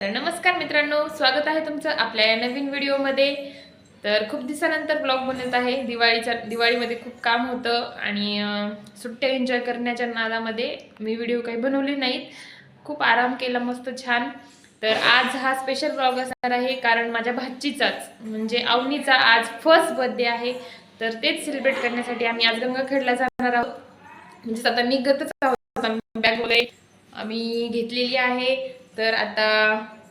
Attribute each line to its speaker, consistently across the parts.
Speaker 1: तर नमस्कार मित्रांनो स्वागत आहे तुमचं आपल्या या नवीन व्हिडिओमध्ये. तर खूप दिवसानंतर ब्लॉग बनवत आहे. दिवाळीच्या दिवाळीमध्ये खूप काम होतं आणि सुट्ट्या एन्जॉय करण्याच्या नादामध्ये मी व्हिडिओ काही बनवले नाहीत. खूप आराम केला मस्त छान. तर आज हा स्पेशल ब्लॉग असणार आहे. कारण माझ्या भाचीचाच म्हणजे अवनीचा आज फर्स्ट बर्थडे आहे. तर तेच सेलिब्रेट करण्यासाठी आम्ही आज गंगाखेडला जाणार आहोत. म्हणजेच आता निघतच आहोत. बॅग वगैरे आम्ही घेतलेली आहे. तर आता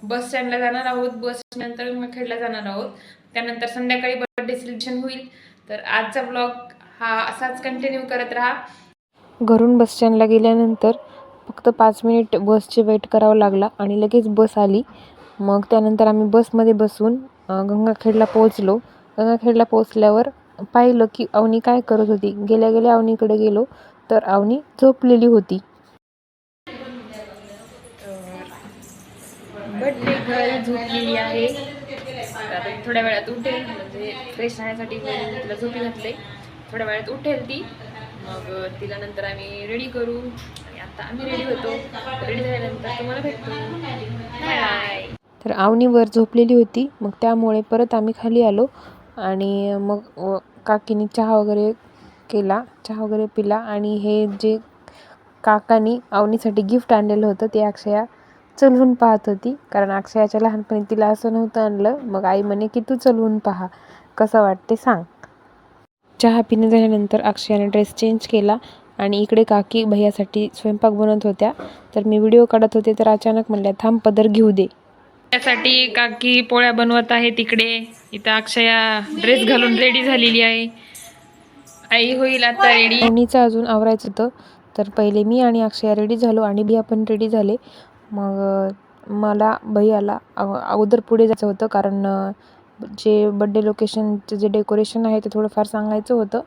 Speaker 1: बस स्टँडला जाणार आहोत. बस नंतर खेडला जाणार आहोत. त्यानंतर संध्याकाळी बर्थडे सेलिब्रेशन होईल. तर आजचा ब्लॉग हा असाच कंटिन्यू करत राहा.
Speaker 2: घरून बस स्टँडला गेल्यानंतर फक्त पाच मिनिट बसचे वेट करावं लागला आणि लगेच बस आली. मग त्यानंतर आम्ही बसमध्ये बसून गंगाखेडला पोहोचलो. गंगाखेडला पोहोचल्यावर पाहिलं की अवनी काय करत होती. गेल्या गेल्या अवनीकडे गेलो तर अवनी झोपलेली होती.
Speaker 1: बर्थडे गर्ल झोपलेली आहे. थोड्या वेळात उठेल म्हणजे फ्रेश राहण्यासाठी तिला झोपी घातले थोड्या वेळात उठेल ती. मग तिला नंतर आम्ही रेडी करू. आणि आता आम्ही रेडी होतो. रेडी झाल्यानंतर तुम्हाला भेटतो. बाय
Speaker 2: तर अवनी वर झोपलेली होती. मग त्यामुळे परत आम्ही खाली आलो. आणि मग काकीने चहा वगैरे केला. चहा वगैरे पिला. आणि हे जे काकानी आवनीसाठी गिफ्ट आणलेलं होतं ते अक्षया चलवून पाहत होती. कारण अक्षयाच्या लहानपणी तिला असं नव्हतं आणलं. मग आई म्हणे की तू चलवून पहा. कसं वाटते सांग. चहा पिणे झाल्यानंतर अक्षयाने ड्रेस चेंज केला आणि इकडे काकी भैयासाठी स्वयंपाक बनवत होत्या. तर मी व्हिडिओ काढत होते तर अचानक म्हणल्या थांब पदर घेऊ दे.
Speaker 1: त्यासाठी काकी पोळ्या बनवत आहे तिकडे. इथं अक्षया ड्रेस घालून रेडी झालेली आहे. आई होईल आता रेडी
Speaker 2: अजून आवरायचं होतं. तर पहिले मी आणि अक्षया रेडी झालो आणि भैया पण रेडी झाले. मग मला भैयाला अव- अगोदर पुढे जायचं होतं कारण जे बड्डे लोकेशनचं जे डेकोरेशन आहे ते थोडंफार सांगायचं होतं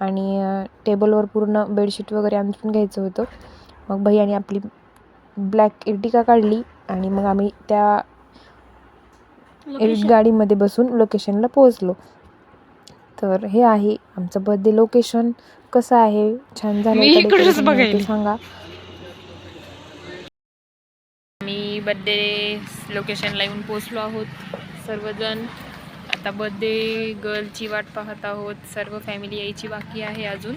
Speaker 2: आणि टेबलवर पूर्ण बेडशीट वगैरे अंथरून घ्यायचं होतं. मग भैयाने आपली ब्लॅक इर्टिका काढली आणि मग आम्ही त्या गाडीमध्ये बसून लोकेशनला पोहोचलो. तर हे आहे आमचं बर्थडे लोकेशन कसं आहे? छान झालं. सांगा.
Speaker 1: बड्डे लोकेशनला येऊन पोचलो आहोत. सर्वजण आता बड्डे गर्लची वाट पाहत आहोत. सर्व फॅमिली यायची बाकी आहे अजून.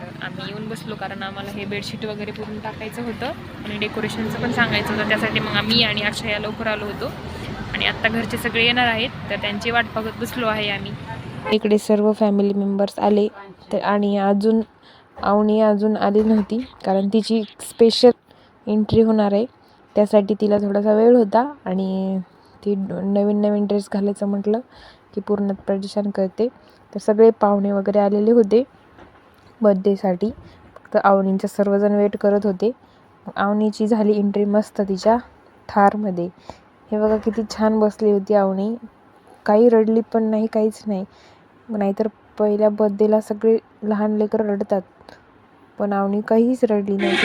Speaker 1: तर आम्ही येऊन बसलो कारण आम्हाला हे बेडशीट वगैरे पूर्ण टाकायचं होतं आणि डेकोरेशनचं पण सांगायचं होतं. त्यासाठी मग आम्ही आणि अक्षया लवकर आलो होतो. आणि आत्ता घरचे सगळे येणार आहेत तर त्यांची वाट पाहत बसलो आहे आम्ही.
Speaker 2: इकडे सर्व फॅमिली मेंबर्स आले तर आणि अजून आवणी अजून आली नव्हती कारण तिची स्पेशल एंट्री होणार आहे. त्यासाठी तिला थोडासा वेळ होता आणि ती नवीन नवीन ड्रेस घालायचं म्हटलं की पूर्ण प्रदर्शन करते. तर सगळे पाहुणे वगैरे आलेले होते बर्थडेसाठी फक्त आवनींचा सर्वजण वेट करत होते. आवनीची झाली एंट्री मस्त तिच्या थारमध्ये. हे बघा किती छान बसली होती आवणी. काही रडली पण नाही काहीच नाही. नाहीतर पहिल्या बर्थडेला सगळे लहान लेकरं रडतात. पण आवणी काहीच रडली नाही.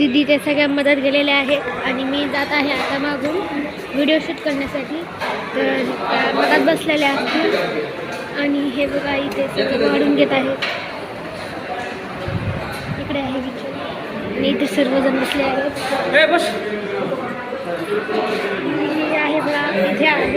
Speaker 3: दिदी ते सगळ्या मदत गेलेल्या आहे आणि मी जात आहे आता मागून व्हिडिओ शूट करण्यासाठी. तर त्या मधात बसलेल्या असतील. आणि हे बघा इथे सगळं वाढून घेत आहे इकडे आहे विचार आणि इथे सर्वजण बसले आहेत. आहे बघा इथे आहे.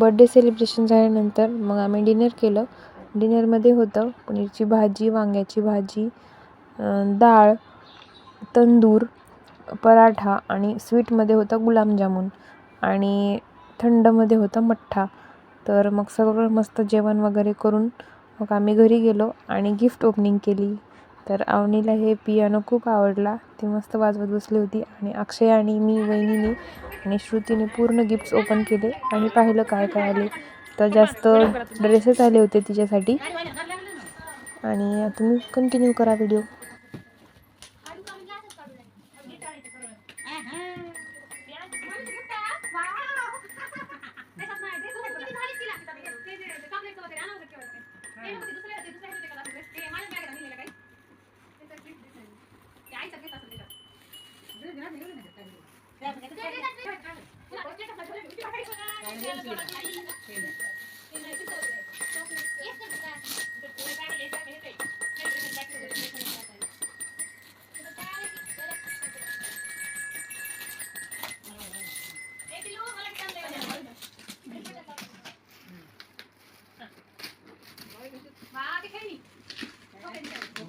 Speaker 2: बड्डे सेलिब्रेशन झाल्यानंतर मग आम्ही डिनर केलं. डिनरमध्ये होतं पनीरची भाजी वांग्याची भाजी डाळ तंदूर पराठा आणि स्वीटमध्ये होतं गुलाबजामुन आणि थंडमध्ये होतं मठ्ठा. तर मग सगळं मस्त जेवण वगैरे करून मग आम्ही घरी गेलो आणि गिफ्ट ओपनिंग केली. तर अवनीला हे पियानो खूप आवडला. ती मस्त वाजवत बसली होती आणि अक्षय आणि मी वहिनीने आणि श्रुतीने पूर्ण गिफ्ट्स ओपन केले. आणि पाहिलं काय काय आले. तर जास्त ड्रेसेस आले होते तिच्यासाठी.
Speaker 4: आणि तुम्ही कंटिन्यू करा व्हिडिओ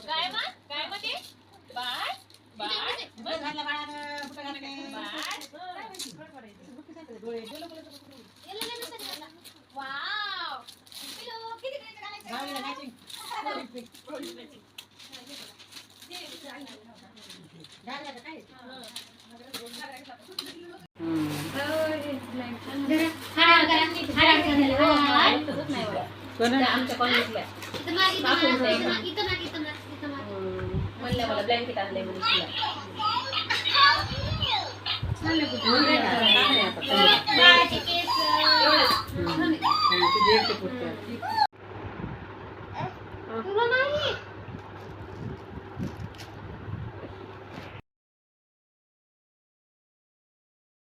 Speaker 4: काय मग काय मग ते बाय बाय बाय
Speaker 3: आमच्या कॉलेजला म्हणलं मला ब्लँकेट आणलंय म्हणून तुला.